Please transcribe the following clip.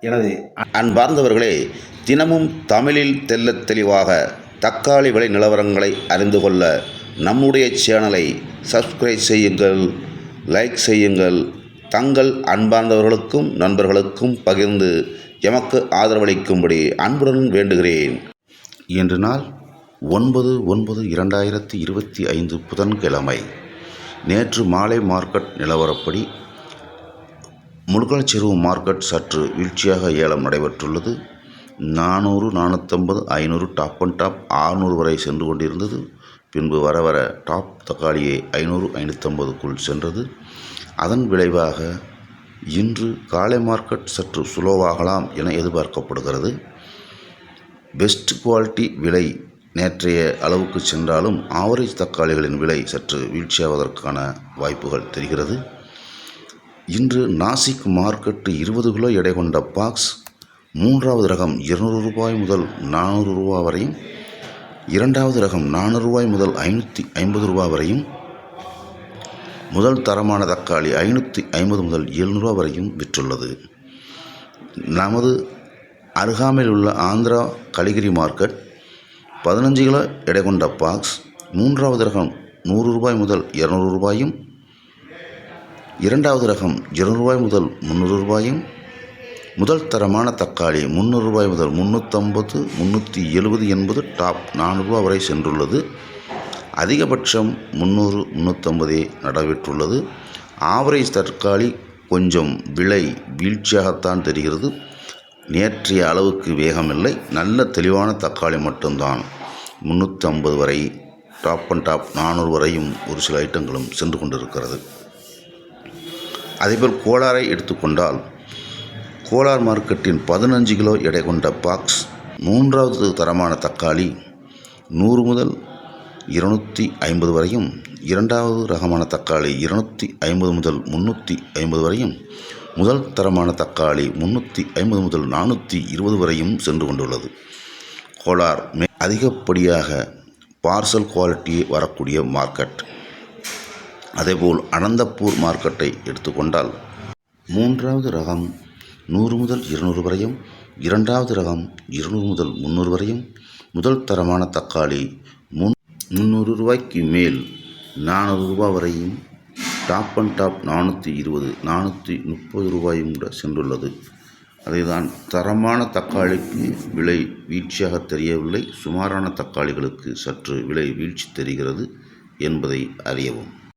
எனது அன்பார்ந்தவர்களே தினமும் தமிழில் தெள்ளத் தெளிவாக தக்காளி விலை நிலவரங்களை அறிந்து கொள்ள நம்முடைய சேனலை சப்ஸ்கிரைப் செய்யுங்கள் லைக் செய்யுங்கள். தங்கள் அன்பார்ந்தவர்களுக்கும் நண்பர்களுக்கும் பகிர்ந்து எமக்கு ஆதரவளிக்கும்படி அன்புடன் வேண்டுகிறேன். இன்று நாள் ஒன்பது ஒன்பது இரண்டாயிரத்தி இருபத்தி ஐந்து புதன்கிழமை. நேற்று மாலை மார்க்கெட் நிலவரப்படி முழுக்கலச்செருவு மார்க்கெட் சற்று வீழ்ச்சியாக ஏலம் நடைபெற்றுள்ளது. நானூறு நானூற்றம்பது ஐநூறு டாப் அண்ட் டாப் ஆறுநூறு வரை சென்று கொண்டிருந்தது. பின்பு வர வர டாப் தக்காளியை ஐநூறு ஐநூற்றம்பதுக்குள் சென்றது. அதன் விளைவாக இன்று காலை மார்க்கெட் சற்று சுலோவாகலாம் என எதிர்பார்க்கப்படுகிறது. பெஸ்ட் குவாலிட்டி விலை நேற்றைய அளவுக்கு சென்றாலும் ஆவரேஜ் தக்காளிகளின் விலை சற்று வீழ்ச்சியாவதற்கான வாய்ப்புகள் தெரிகிறது. இன்று நாசிக் மார்க்கெட்டு இருபது கிலோ எடை கொண்ட பாக்ஸ் மூன்றாவது ரகம் இருநூறு ரூபாய் முதல் நானூறு ரூபாய் வரையும் இரண்டாவது ரகம் நானூறு ரூபாய் முதல் ஐநூற்றி ஐம்பது ரூபாய் வரையும் முதல் தரமான தக்காளி ஐநூற்றி ஐம்பது முதல் எழுநூறுவா வரையும் விற்றுள்ளது. நமது அருகாமையில் உள்ள ஆந்திரா கலிகிரி மார்க்கெட் பதினஞ்சு கிலோ எடை கொண்ட பாக்ஸ் மூன்றாவது ரகம் நூறு ரூபாய் முதல் இரநூறு ரூபாயும் இரண்டாவது ரகம் இருநூறு ரூபாய் முதல் முந்நூறு ரூபாயும் முதல் தரமான தக்காளி முந்நூறு ரூபாய் முதல் முந்நூற்றம்பது முந்நூற்றி எழுபது என்பது டாப் நானூறுரூவா வரை சென்றுள்ளது. அதிகபட்சம் முந்நூறு முந்நூற்றம்பதே நடைபெற்றுள்ளது. ஆவரேஜ் தற்காளி கொஞ்சம் விலை வீழ்ச்சியாகத்தான் தெரிகிறது. நேற்றைய அளவுக்கு வேகமில்லை. நல்ல தெளிவான தக்காளி மட்டும்தான். முந்நூற்றி ஐம்பது வரை டாப் அண்ட் டாப் நானூறு வரையும் ஒரு சில ஐட்டங்களும் சென்று கொண்டிருக்கிறது. அதேபோல் கோலாரை எடுத்துக்கொண்டால் கோலார் மார்க்கெட்டின் பதினஞ்சு கிலோ எடை கொண்ட பாக்ஸ் மூன்றாவது தரமான தக்காளி நூறு முதல் இருநூற்றி ஐம்பது வரையும் இரண்டாவது ரகமான தக்காளி இருநூற்றி ஐம்பது முதல் முந்நூற்றி ஐம்பது வரையும் முதல் தரமான தக்காளி முந்நூற்றி ஐம்பது முதல் நானூற்றி இருபது வரையும் சென்று கொண்டுள்ளது. கோலார் மே அதிகப்படியாக பார்சல் குவாலிட்டி வரக்கூடிய மார்க்கெட். அதேபோல் அனந்தப்பூர் மார்க்கெட்டை எடுத்துக்கொண்டால் மூன்றாவது ரகம் நூறு முதல் இருநூறு வரையும் இரண்டாவது ரகம் இருநூறு முதல் முந்நூறு வரையும் முதல் தரமான தக்காளி முன் முந்நூறு ரூபாய்க்கு மேல் நானூறு ரூபாய் வரையும் டாப் அண்ட் டாப் நானூற்றி இருபது நானூற்றி முப்பது ரூபாயும் கூட சென்றுள்ளது. அதைதான் தரமான தக்காளிக்கு விலை வீழ்ச்சியாக தெரியவில்லை. சுமாரான தக்காளிகளுக்கு சற்று விலை வீழ்ச்சி தெரிகிறது என்பதை அறியவும்.